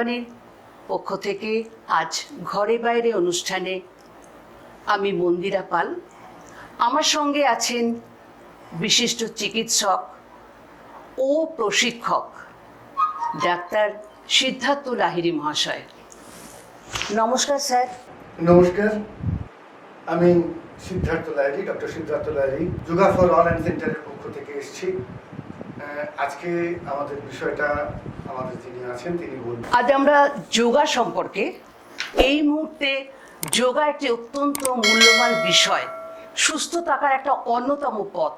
বেতারবাণীর পক্ষ থেকে আজ ঘরে বাইরে অনুষ্ঠানে আমি মন্দিরা পাল। আমার সঙ্গে আছেন বিশিষ্ট চিকিৎসক ও প্রশিক্ষক ডাক্তার সিদ্ধার্থ লাহিরি মহাশয়। নমস্কার স্যার। নমস্কার। আমি Siddhartha Lairi doctor Siddhartha Lairi yoga for all সেন্টারের পক্ষ থেকে এসেছি। আজকে আমাদের বিষয়টা আজ আমরা যোগা সম্পর্কে, এই মুহূর্তে যোগা একটি অত্যন্ত মূল্যবান বিষয়। সুস্থ থাকার একটা অন্যতম পথ।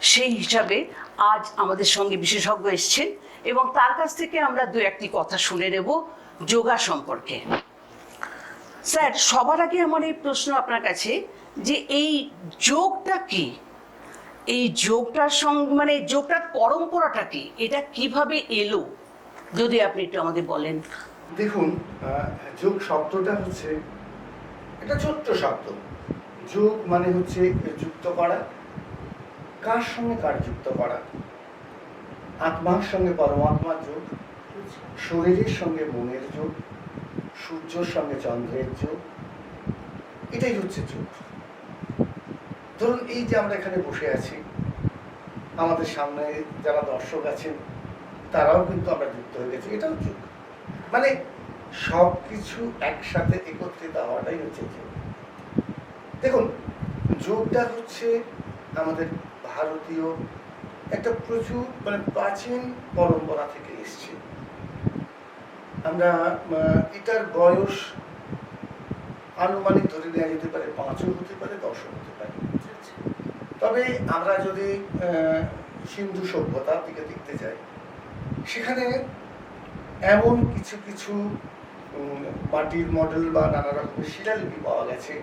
সেই হিসাবে আজ আমাদের সঙ্গে বিশেষজ্ঞ এসছেন এবং তার কাছ থেকে আমরা দু একটি কথা শুনে নেব যোগা সম্পর্কে। স্যার, সবার আগে আমার এই প্রশ্ন আপনার কাছে যে এই যোগটা কি? এই যোগটার সঙ্গে মানে যোগটার পরম্পরাটা কি? এটা কীভাবে এলো? যদি আপনি একটু আমাদের বলেন। দেখুন যোগ শব্দটা হচ্ছে একটা ছোট্ট শব্দ। যোগ মানে হচ্ছে যুক্ত করা। কার সঙ্গে কার যুক্ত করা? আত্মার সঙ্গে পরমাত্মার যোগ শরীরের সঙ্গে মনের যোগ, সূর্যর সঙ্গে চন্দ্রের যোগ, এটাই হচ্ছে যোগ। ধরুন এই যে আমরা এখানে বসে আছি, আমাদের সামনে যারা দর্শক আছেন তারাও কিন্তু আমরা যুক্ত হয়ে গেছি। এটাও যুগ মানে সব কিছু একসাথে একত্রিত হওয়াটাই হচ্ছে যোগ দেখুন, যোগটা হচ্ছে আমাদের ভারতীয় একটা প্রচুর মানে প্রাচীন পরম্পরা থেকে এসছে। আমরা এটার বয়স আনুমানিক ধরে নেওয়া যেতে পারে পাঁচও হতে পারে, দশও হতে পারে। তবে আমরা যদি সিন্ধু সভ্যতার দিকে দেখতে যাই সেখানে এমন কিছু কিছু মাটির মডেল বা নানা রকমের শিলালিপি পাওয়া গেছে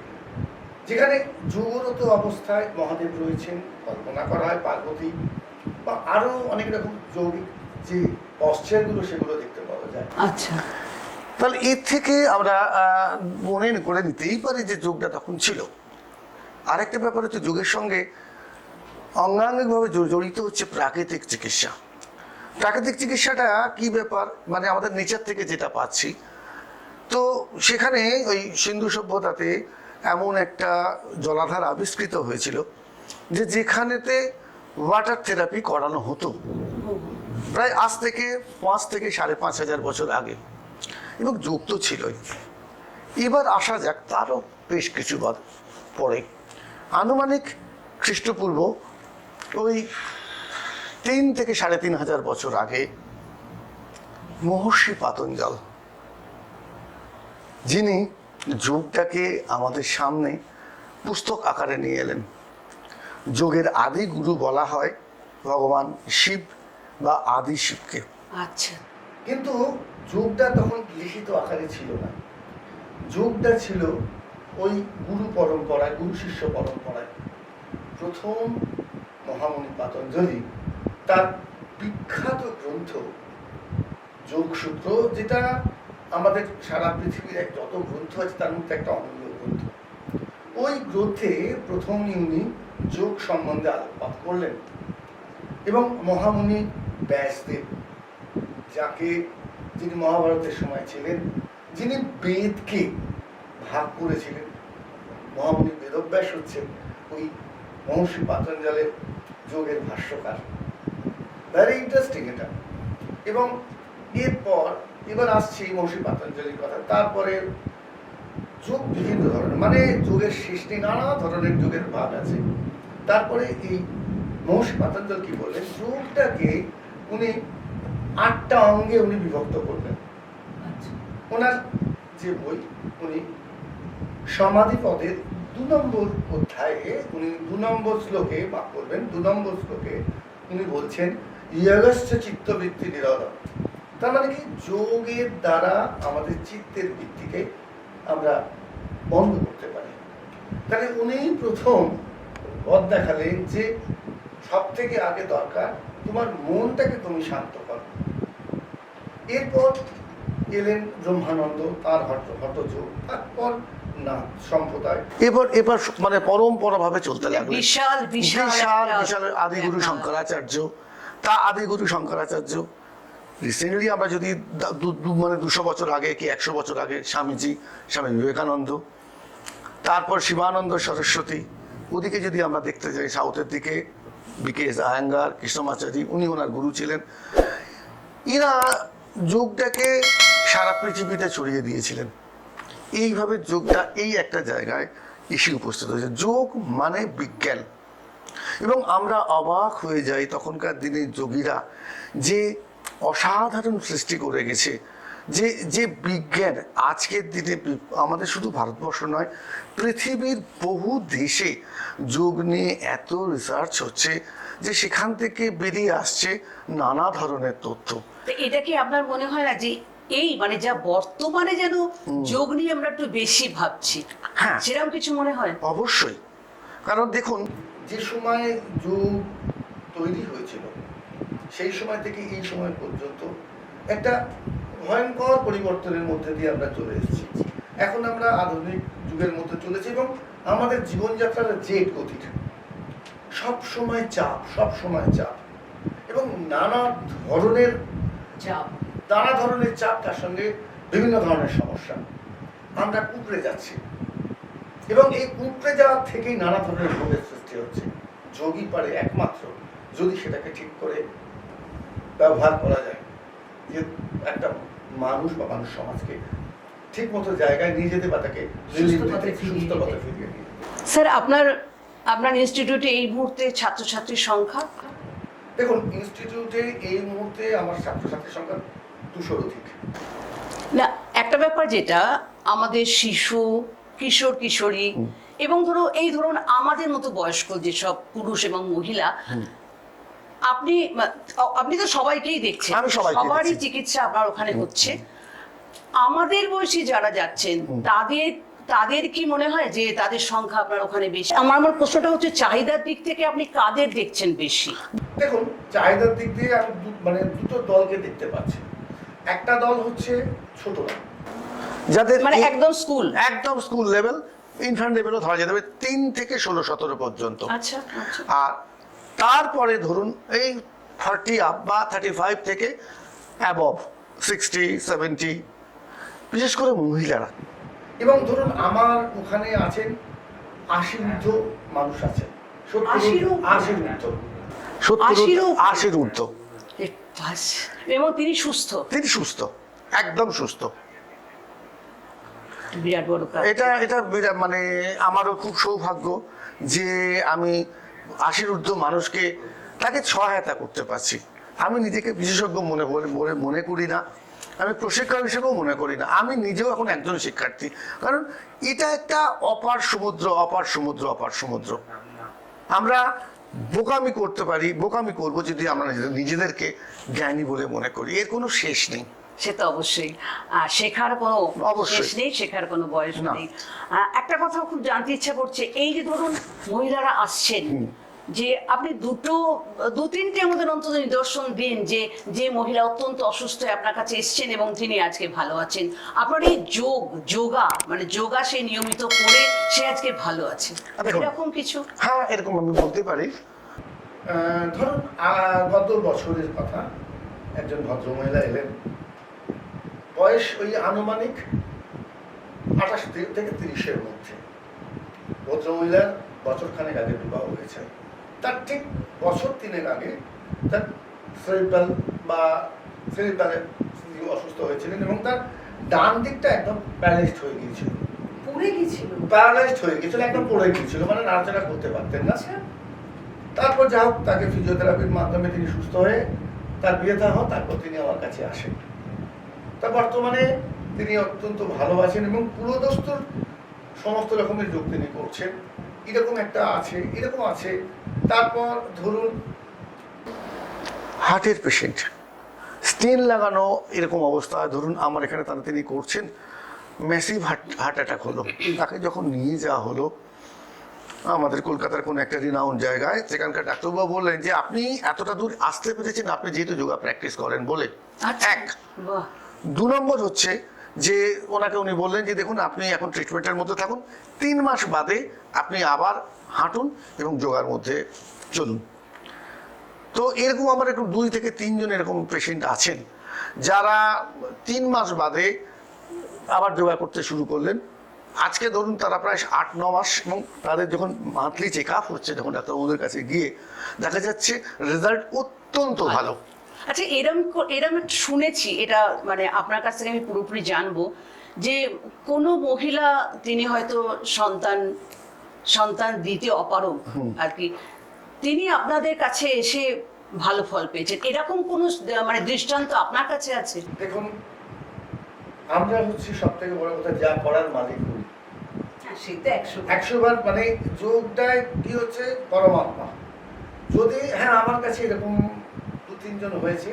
যেখানে যুগরত অবস্থায় মহাদেব রয়েছেন কল্পনা করা হয় পার্বতী বা আরও অনেক রকম যৌগিক যে পশ্চারগুলো সেগুলো দেখতে পাওয়া যায়। আচ্ছা। তাহলে এর থেকে আমরা মনে করে নিতেই পারি যে যোগটা তখন ছিল। আরেকটা ব্যাপার হচ্ছে যোগের সঙ্গে অঙ্গাঙ্গিকভাবে জড়িত হচ্ছে প্রাকৃতিক চিকিৎসা। প্রাকৃতিক চিকিৎসাটা কি ব্যাপার? মানে আমাদের নেচার থেকে যেটা পাচ্ছি। তো সেখানে ওই সিন্ধু সভ্যতাতে এমন একটা জলাধার আবিষ্কৃত হয়েছিল যে যেখানেতে ওয়াটার থেরাপি করানো হতো। প্রায় আজ থেকে পাঁচ থেকে সাড়ে পাঁচ হাজার বছর আগে। এবং যোগ তো ছিলই। এবার আসা যাক, তারও বেশ কিছু পরে আনুমানিক খ্রিস্টপূর্ব ওই তিন থেকে সাড়ে তিন হাজার বছর আগে মহর্ষি পাতঞ্জল যিনি যোগটাকে আমাদের সামনে পুস্তক আকারে নিয়ে এলেন। যোগের আদি গুরু বলা হয় ভগবান শিব বা আদি শিবকে। আচ্ছা। কিন্তু যোগটা তখন লিখিত আকারে ছিল না। যোগটা ছিল ওই গুরু পরম্পরায় গুরু শিষ্য পরম্পরায়। প্রথম মহামণি পাতঞ্জলি তার বিখ্যাত গ্রন্থ যোগসূত্র, যেটা আমাদের সারা পৃথিবীর এক যত গ্রন্থ আছে, তার মধ্যে একটা অমূল্য গ্রন্থ। ওই গ্রন্থে প্রথমই উনি যোগ সম্বন্ধে আলোকপাত করলেন এবং মহামুনি ব্যাসদেব, যাকে যিনি মহাভারতের সময় ছিলেন, যিনি বেদকে ভাগ করেছিলেন। মহামুনি বেদব্যাস হচ্ছেন ওই মহর্ষি পাতঞ্জলের যোগের ভাষ্যকার। ভেরি ইন্টারেস্টিং এটা। এবং এরপর এবার আসছে মহর্ষি পাতঞ্জলির কথা। তারপরে যোগ বিভিন্ন ধরনের মানে যোগের সৃষ্টি নানা ধরনের যোগের ভাগ আছে। তারপরে এই মহর্ষি পাতঞ্জল কি বললেন? যোগটাকে উনি আটটা অঙ্গে উনি বিভক্ত করবেন ওনার যে বই উনি সমাধি পদের দু নম্বর অধ্যায়ে উনি দু নম্বর শ্লোকে বাক করবেন। দু নম্বর শ্লোকে উনি বলছেন চিত্তবৃত্তি নিরোধন তার মানে কি? যোগের দ্বারা আমাদের চিত্তের বৃত্তিকে আমরা বন্ধ করতে পারি। তাহলে উনি প্রথম পথ দেখালেন যে সব থেকে আগে দরকার তোমার মনটাকে তুমি শান্ত করো। এরপর এলেন ব্রহ্মানন্দ তার হট হটযোগ তারপর না সম্প্রদায়। এবার এবার মানে পরম্পরা ভাবে চলতে লাগল। বিশাল বিশাল বিশাল আদিগুরু শঙ্করাচার্য। তা আদিগুরু শঙ্করাচার্য। রিসেন্টলি আমরা যদি মানে দুশো বছর আগে কি একশো বছর আগে স্বামীজি, স্বামী বিবেকানন্দ, তারপর শিবানন্দ সরস্বতী, ওদিকে যদি আমরা দেখতে যাই সাউথের দিকে বিকেএস আয়াঙ্গার কৃষ্ণমাচারী উনি ওনার গুরু ছিলেন। ইরা যোগটাকে সারা পৃথিবীতে ছড়িয়ে দিয়েছিলেন। এইভাবে যোগটা এই একটা জায়গায় এসে উপস্থিত হয়েছে। যোগ মানে বিজ্ঞান। এবং আমরা অবাক হয়ে যাই তখনকার দিনে যোগীরা যে অসাধারণ সৃষ্টি করে গেছে যে যে বিজ্ঞান আজকের দিনে আমাদের শুধু ভারতবর্ষ নয় পৃথিবীর বহু দেশে যোগ নিয়ে এত রিসার্চ হচ্ছে যে সেখান থেকে বেরিয়ে আসছে নানা ধরনের তথ্য। তো এটা কি আপনার মনে হয় না যে এই মানে যা বর্তমানে যেন যোগ নিয়ে আমরা একটু বেশি ভাবছি হ্যাঁ। সেরকম কিছু মনে হয়? অবশ্যই। কারণ দেখুন যে সময় যুগ তৈরি হয়েছিল সেই সময় থেকে এই সময় পর্যন্ত একটা ভয়ঙ্কর পরিবর্তনের মধ্যে দিয়ে আমরা চলে এসেছি। এখন আমরা আধুনিক যুগের মধ্যে চলেছি এবং আমাদের জীবনযাত্রার জেট গতিটা। সব সময় চাপ সব সময় চাপ এবং নানা ধরনের চাপ। নানা ধরনের চাপ তার সঙ্গে বিভিন্ন ধরনের সমস্যা। আমরা কুকড়ে যাচ্ছি। এবং এই কুকড়ে যাওয়ার থেকেই নানা ধরনের রোগের সৃষ্টি হচ্ছে। যোগী পারে একমাত্র যদি সেটাকে ঠিক করে ব্যবহার করা যায়। যে একটা মানুষ বা মানুষ সমাজকে ঠিক মতো জায়গায় নিয়ে যেতে বা তাকে সুস্থ পথে ফিরিয়ে। স্যার আপনার আপনার ইনস্টিটিউটে এই মুহূর্তে ছাত্রছাত্রীর সংখ্যা? দেখুন ইনস্টিটিউটে এই মুহূর্তে আমার ছাত্রছাত্রীর সংখ্যা দুশোর অধিক। না একটা ব্যাপার যেটা আমাদের শিশু কিশোর কিশোরী। এবং ধরো এই ধরুন আমাদের মতো বয়স্ক যেসব পুরুষ এবং মহিলা আপনি আপনি তো সবাইকেই দেখছেন। সবারই চিকিৎসা আপনার ওখানে হচ্ছে। আমাদের বয়সী যারা যাচ্ছেন তাদের তাদের কি মনে হয় যে তাদের সংখ্যা আপনার ওখানে বেশি? আমার আমার প্রশ্নটা হচ্ছে চাহিদার দিক থেকে আপনি কাদের দেখছেন বেশি? দেখুন চাহিদার দিক দিয়ে আমি মানে দুটো দলকে দেখতে পাচ্ছি। একটা দল হচ্ছে ছোটরা যাদের মানে একদম স্কুল? একদম স্কুল লেভেল ইনফ্যান্ট লেভেলও ধরা যেতে পারে তিন থেকে ষোলো সতেরো পর্যন্ত। আচ্ছা আচ্ছা। আর তারপরে ধরুন এই থার্টি আপ বা থার্টি ফাইভ থেকে অ্যাবভ সিক্সটি সেভেন্টি বিশেষ করে মহিলারা। এবং ধরুন আমার ওখানে আছেন আশি ঊর্ধ্ব মানুষ আছেন। আশির ঊর্ধ্ব? আশির ঊর্ধ্ব? বাস। এবং তিনি সুস্থ? তিনি সুস্থ একদম সুস্থ। এটা এটা মানে আমারও খুব সৌভাগ্য যে আমি আশির ঊর্ধ্ব মানুষকে তাকে সহায়তা করতে পারছি। আমি নিজেকে বিশেষজ্ঞ মনে, মনে- করি না। আমি প্রশিক্ষক হিসেবেও মনে করি না। আমি নিজেও এখন একজন শিক্ষার্থী। কারণ এটা একটা অপার সমুদ্র অপার সমুদ্র অপার সমুদ্র। আমরা বোকামি করতে পারি, বোকামি করব যদি আমরা নিজেদের- নিজেদেরকে জ্ঞানী বলে মনে করি। এর কোনো শেষ নেই। সে তো অবশ্যই। আর শেখার কোনো। শেষ নেই শেখার কোনো বয়স নেই। একটা কথা খুব জানতে ইচ্ছা করছে এই যে ধরুন মহিলারা আসছেন যে আপনি দুটো দু তিনটে আমাদের অন্তত নিদর্শন দিন যে যে মহিলা অত্যন্ত অসুস্থ হয়ে আপনার কাছে এসছেন এবং তিনি আজকে ভালো আছেন। আপনার এই যোগ যোগা মানে যোগা সে নিয়মিত করে সে আজকে ভালো আছে। এরকম কিছু? হ্যাঁ এরকম আমি বলতে পারি। ধরুন গত বছরের কথা একজন ভদ্রমহিলা এলেন। বয়স ওই আনুমানিক আঠাশ থেকে তিরিশের মধ্যে। ভদ্রমহিলার বছর খানেক আগে বিবাহ হয়েছে। তার ঠিক বছর তিনেক আগে তার সেরিব্রাল বা সেরিব্রালে অসুস্থ হয়েছিলেন এবং তার ডান দিকটা একদম প্যারালাইজড হয়ে গিয়েছিল। পড়ে গেছিল প্যারালাইজড হয়ে গিয়েছিল একদম পড়ে গিয়েছিল মানে নাড়াচাড়া করতে পারতেন না। আচ্ছা। তারপর যা হোক তাকে ফিজিওথেরাপির মাধ্যমে তিনি সুস্থ হয়ে তার বিয়ে থা তারপর তিনি আমার কাছে আসেন। বর্তমানে তিনি অত্যন্ত ভালো আছেন এবং পুরোদস্তুর সমস্ত রকমের যোগ তিনি করছেন। এরকম একটা আছে এরকম আছে। তারপর ধরুন হার্টের পেশেন্ট। স্টেন লাগানো এরকম অবস্থা ধরুন আমার এখানে তারা তিনি করছেন ম্যাসিভ হার্ট হার্ট অ্যাটাক হলো। তাকে যখন নিয়ে যাওয়া হলো আমাদের কলকাতার কোনো একটা রিনাউন জায়গায় সেখানকার ডাক্তারবাবু বললেন যে আপনি এতটা দূর আসতে পেরেছেন আপনি যেহেতু যোগা প্র্যাকটিস করেন বলে। আচ্ছা। এক। বাহ। দু নম্বর হচ্ছে যে ওনাকে উনি বললেন যে দেখুন আপনি এখন ট্রিটমেন্টের মধ্যে থাকুন। তিন মাস বাদে আপনি আবার হাঁটুন এবং যোগার মধ্যে চলুন। তো এরকম আমার একটু দুই থেকে তিনজন এরকম পেশেন্ট আছেন যারা তিন মাস বাদে আবার যোগা করতে শুরু করলেন। আজকে ধরুন তারা প্রায় আট ন মাস এবং তাদের যখন মান্থলি চেক আপ হচ্ছে যখন ডাক্তারবাবুদের কাছে গিয়ে দেখা যাচ্ছে রেজাল্ট অত্যন্ত ভালো। আচ্ছা এরম এরম শুনেছি এটা মানে আপনার কাছ থেকে আমি পুরোপুরি জানব যে কোনো মহিলা তিনি হয়তো সন্তান সন্তান দিতে অপারগ আর কি তিনি আপনাদের কাছে এসে ভালো ফল পেয়েছেন। এরকম কোনো মানে দৃষ্টান্ত আপনার কাছে আছে? দেখুন আমরা হচ্ছে সব থেকে বড় কথা যা করার মালিক হই হ্যাঁ একশো বার। মানে যোগটায় কি হচ্ছে পরমাত্মা। যদি হ্যাঁ আমার কাছে এরকম তিনজন হয়েছে।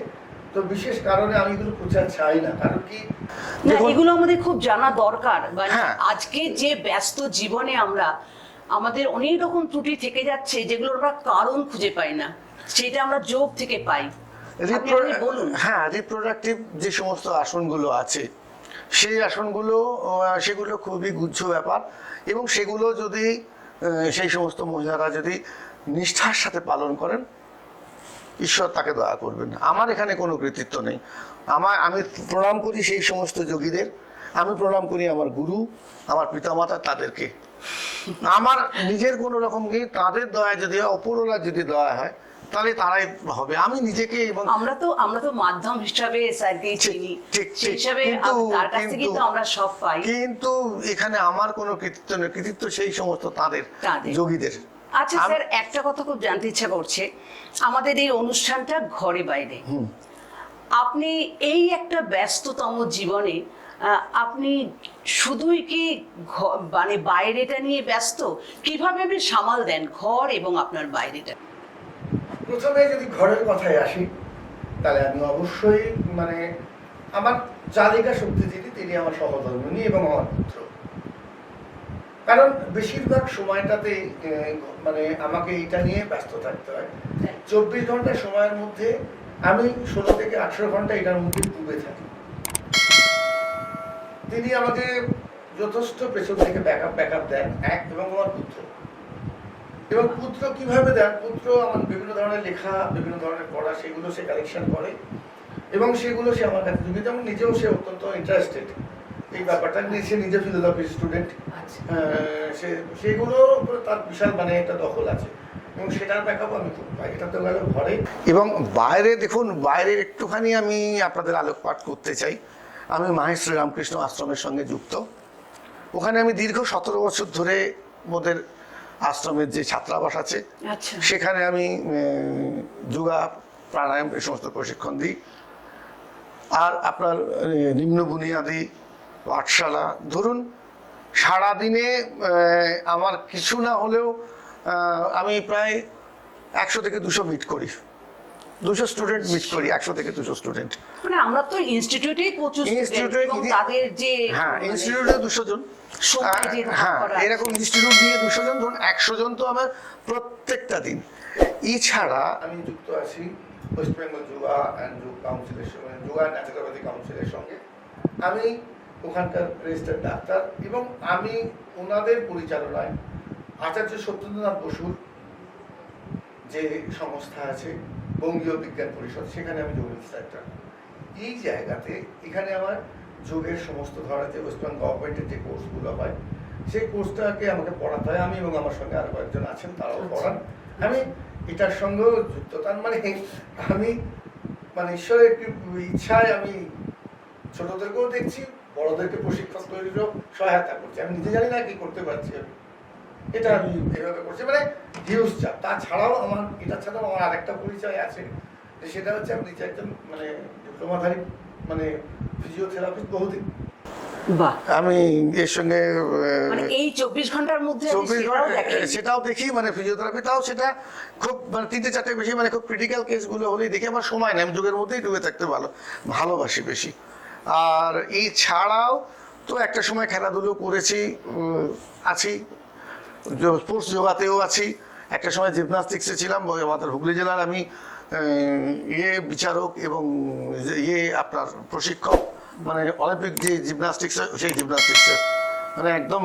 তো বিশেষ কারণে আমি এগুলো প্রচার চাই না কারণ কি না এগুলো আমাদের খুব জানা দরকার মানে হ্যাঁ। আজকে যে ব্যস্ত জীবনে আমরা আমাদের অনেক রকম ত্রুটি থেকে যাচ্ছে যেগুলো আমরা কারণ খুঁজে পাই না সেটা আমরা যোগ থেকে পাই। হ্যাঁ রিপ্রোডাক্টিভ যে সমস্ত আসনগুলো আছে সেই আসনগুলো সেগুলো খুবই গুচ্ছ ব্যাপার এবং সেগুলো যদি সেই সমস্ত মহিলারা যদি নিষ্ঠার সাথে পালন করেন ঈশ্বর তাকে দয়া করবেন। আমার এখানে কোনো কৃতিত্ব নেই। আমার আমি প্রণাম করি সেই সমস্ত যোগীদের। আমি প্রণাম করি আমার গুরু আমার পিতামাতা তাদেরকে। আমার নিজের কোনো রকম কি তাদের দয়া যদি হয় অপরওয়ালার যদি দয়া হয় তাহলে তারাই হবে। আমি নিজেকে এবং আমরা তো আমরা তো মাধ্যম হিসাবে স্যারকে চিনি। ঠিক, সেই হিসাবে কিন্তু- তার কাছ থেকে কিন্তু- আমরা সব পাই। কিন্তু এখানে আমার কোনো কৃতিত্ব নেই। কৃতিত্ব সেই সমস্ত তাদের। যোগীদের। আচ্ছা স্যার একটা কথা খুব জানতে ইচ্ছা করছে। আমাদের এই অনুষ্ঠানটা ঘরে বাইরে। আপনি এই একটা ব্যস্ততম জীবনে আপনি শুধুই কি মানে বাইরেটা নিয়ে ব্যস্ত? কীভাবে আপনি সামাল দেন ঘর এবং আপনার বাইরেটা? প্রথমে যদি ঘরের কথায় আসি তাহলে আমি অবশ্যই মানে আমার চালিকা শক্তি যিনি তিনি আমার সহধর্মিনী এবং আমার পুত্র। কারণ বেশিরভাগ সময়টাতে মানে আমাকে এটা নিয়ে ব্যস্ত থাকতে হয়। চব্বিশ ঘণ্টা সময়ের মধ্যে আমি ষোলো থেকে আঠেরো ঘণ্টা এটার মধ্যে ডুবে থাকি। তিনি আমাকে যথেষ্ট পেছন থেকে ব্যাকআপ ব্যাকআপ দেন এক এবং আমার পুত্র। এবং পুত্র কীভাবে দেন? পুত্র আমার বিভিন্ন ধরনের লেখা বিভিন্ন ধরনের পড়া সেগুলো সে কালেকশন করে এবং সেগুলো সে আমার কাছে যেমন নিজেও সে অত্যন্ত ইন্টারেস্টেড এই ব্যাপারটা নিয়ে সে নিজে ফিলোসফি স্টুডেন্ট আচ্ছা। সে সেগুলোর উপরে তার বিশাল মানে একটা দখল আছে। এবং আমি খুব এটা তো গেল ঘরে। এবং বাইরে দেখুন বাইরে একটুখানি আমি আপনাদের আলোকপাত করতে চাই। আমি মাহেশ শ্রীরামকৃষ্ণ আশ্রমের সঙ্গে যুক্ত। ওখানে আমি দীর্ঘ সতেরো বছর ধরে ওদের আশ্রমের যে ছাত্রাবাস আছে আচ্ছা। সেখানে আমি যোগা প্রাণায়াম এই সমস্ত প্রশিক্ষণ দিই। আর আপনার নিম্ন বুনিয়াদি পাঠশালা। ধরুন সারাদিনে আমার কিছু না হলেও আমি প্রায় একশো থেকে দুশো মিট করি। দুশো স্টুডেন্ট মিট করি একশো থেকে দুশো স্টুডেন্ট মানে আমরা তো ইনস্টিটিউটেই প্রচুর ইনস্টিটিউটে তাদের যে হ্যাঁ মানে- ইনস্টিটিউটে দুশো জন। হ্যাঁ এরকম ইনস্টিটিউট নিয়ে দুশো জন ধরুন একশো জন তো আমার প্রত্যেকটা দিন। এছাড়া আমি যুক্ত আছি ওয়েস্ট বেঙ্গল যোগা অ্যান্ড যোগ কাউন্সিলের সঙ্গে যোগা ন্যাচারোপ্যাথি কাউন্সিলের সঙ্গে। আমি ওখানকার রেজিস্টার্ড ডাক্তার এবং আমি ওনাদের পরিচালনায় আচার্য সত্যেন্দ্রনাথ বসুর যে সংস্থা আছে বঙ্গীয় বিজ্ঞান পরিষদ সেখানে আমি যোগ ইনস্ট্রাক্টর এই জায়গাতে এখানে আমার যোগের সমস্ত ধরনের যে ওয়েস্ট বেঙ্গল গভর্নমেন্টের যে কোর্সগুলো হয় সেই কোর্সটাকে আমাকে পড়াতে হয়। আমি এবং আমার সঙ্গে আরও কয়েকজন আছেন তারাও আচ্ছা। পড়ান। আমি এটার সঙ্গেও যুক্ত। তার মানে আমি মানে ঈশ্বরের একটি ইচ্ছায় আমি ছোটদেরকেও দেখছি বড়দেরকে প্রশিক্ষণ তৈরিরও সহায়তা করছি। আমি নিজে জানি না কি করতে পারছি আমি। এটা আমি এভাবে করছি। মানে হিউজ চাপ। তাছাড়াও আমার এটা ছাড়াও আমার আরেকটা পরিচয় আছে যে সেটা হচ্ছে আমি নিজে একজন মানে ডিপ্লোমাধারী মানে ফিজিওথেরাপিস্ট বহুদিন। বাহ। আমি এর সঙ্গে মানে এই চব্বিশ ঘণ্টার মধ্যে চব্বিশ সেটাও দেখি মানে ফিজিওথেরাপি তাও সেটা খুব মানে তিনটে চারটে বেশি মানে খুব ক্রিটিক্যাল কেসগুলো হলেই দেখি। আমার সময় নেই আমি যুগের মধ্যেই ডুবে থাকতে ভালো ভালোবাসি বেশি। আর এই ছাড়াও তো একটা সময় খেলাধুলো করেছি আছি। স্পোর্টস যোগাতেও আছি। একটা সময় জিমনাস্টিক্সে ছিলাম আমাদের হুগলি জেলার আমি ইয়ে বিচারক এবং ইয়ে আপনার প্রশিক্ষক মানে অলিম্পিক যে জিমনাস্টিক্স সেই জিমনাস্টিক্সের মানে একদম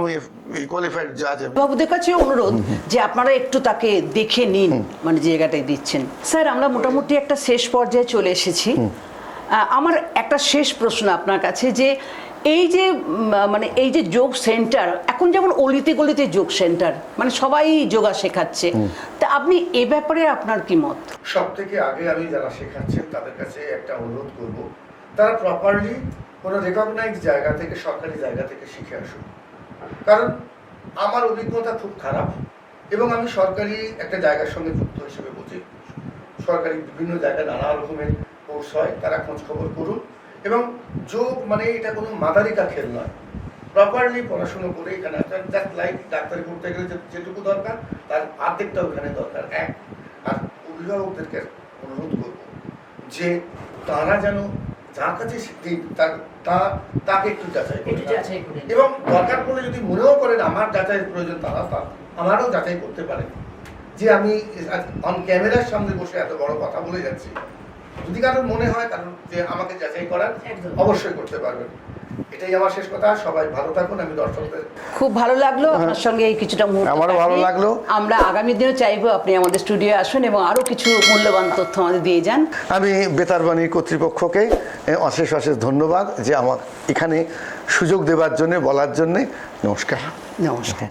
কোয়ালিফাইড জাজ বাবুদের কাছে অনুরোধ যে আপনারা একটু তাকে দেখে নিন মানে জায়গাটায় দিচ্ছেন। স্যার আমরা মোটামুটি একটা শেষ পর্যায়ে চলে এসেছি। আমার একটা শেষ প্রশ্ন আপনার কাছে যে এই যে মানে এই যে যোগ সেন্টার এখন যেমন অলিতে গলিতে যোগ সেন্টার মানে সবাই যোগা শেখাচ্ছে তা আপনি এ ব্যাপারে আপনার কি মত? সব থেকে আগে আমি যারা শেখাচ্ছেন তাদের কাছে একটা অনুরোধ করব তারা প্রপারলি কোনো রেকগনাইজ জায়গা থেকে সরকারি জায়গা থেকে শিখে আসুন। কারণ আমার অভিজ্ঞতা খুব খারাপ এবং আমি সরকারি একটা জায়গার সঙ্গে যুক্ত হিসেবে বুঝি সরকারি বিভিন্ন জায়গায় নানা রকমের কোর্স হয় তারা খোঁজ খবর করুন এবং যোগ মানে এটা কোনো মাদারিকা খেল নয়। প্রপারলি পড়াশুনো করে এখানে জাস্ট লাইক ডাক্তারি করতে গেলে যেটুকু দরকার তার অর্ধেকটা ওখানে দরকার। এক আর অভিভাবকদেরকে অনুরোধ করব যে তারা যেন যার কাছে তার- তা- তাকে একটু যাচাই করে। এবং দরকার পড়লে যদি মনেও করেন আমার যাচাইয়ের প্রয়োজন তারা তা আমারও যাচাই করতে পারে। যে আমি অন ক্যামেরার সামনে বসে এত বড় কথা বলে যাচ্ছি যদি কারোর মনে হয় কারণ যে আমাকে যাচাই করার অবশ্যই করতে পারবেন। এটাই আমার শেষ কথা। সবাই ভালো থাকুন। আমি দর্শকদের খুব ভালো লাগল আপনার সঙ্গে এই কিছুটা মুহূর্ত আমারও ভালো লাগল। আমরা আগামী দিনে চাইব আপনি আমাদের স্টুডিও আসুন এবং আরও কিছু মূল্যবান তথ্য আমাদের দিয়ে যান। আমি বেতারবাণী কর্তৃপক্ষকে অশেষ অশেষ ধন্যবাদ যে আমার এখানে সুযোগ দেওয়ার জন্য বলার জন্যে। নমস্কার। নমস্কার।